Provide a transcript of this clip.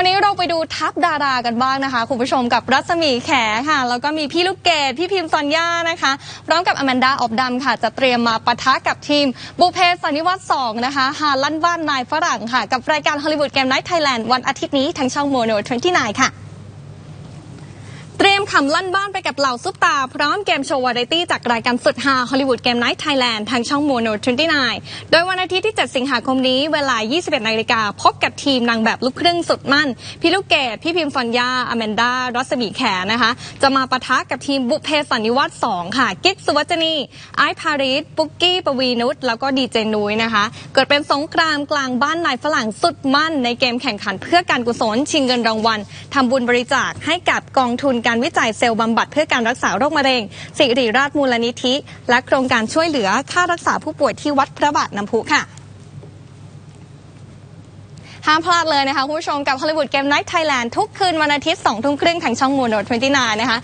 าวนี้เราไปดูทัพดารากันบ้างนะคะ คุณผู้ชมกับรัศมีแขค่ะ แล้วก็มีพี่ลูกเกดพี่พิมพ์ซอนย่านะคะพร้อมกับอแมนดาออบดำค่ะ จะเตรียมมาปะทะกับทีมบุเพสันนิวัตสองนะคะฮาลั่นบ้านนายฝรั่งค่ะ กับรายการฮอลลีวูดเกมไนท์ไทยแลนด์วันอาทิตย์นี้ทางช่องโมโน29ค่ะ ขำลั่นบ้านไปกับเหล่าซุปตา พร้อมเกมโชว์วาไรตี้จากรายการสุดฮาฮอลลีวูดเกมไนท์ไทยแลนด์ทางช่องโมโน29 โดยวันอาทิตย์ที่ 7 สิงหาคมนี้เวลา 21นาฬิกาพบกับทีมนางแบบลูกครึ่งสุดมั่น พี่ลูกเกดพี่พิมฟอนยาอแมนดารัศมีแขนะคะ จะมาปะทะกับทีมบุเพสันนิวาส2ค่ะ กิ๊กสุวัจนีไอพาริสปุกกี้ปวีนุชแล้วก็ดีเจนุ้ยนะคะ เกิดเป็นสงครามกลางบ้านนายฝรั่งสุดมั่น ในเกมแข่งขันเพื่อการกุศลชิงเงินรางวัลทำบุญบริจาคให้กับกองทุนการวิจัยเซลล์บำบัดเพื่อการรักษาโรคมะเร็งสิริราชมูลนิธิ และโครงการช่วยเหลือค่ารักษาผู้ป่วยที่วัดพระบาทน้ำพุค่ะห้ามพลาดเลยนะคะคุณผู้ชมกับ Hollywood Game Night Thailand ทุกคืนวันอาทิตย์2ทุ่มครึ่งทางช่องมูโน29นะคะ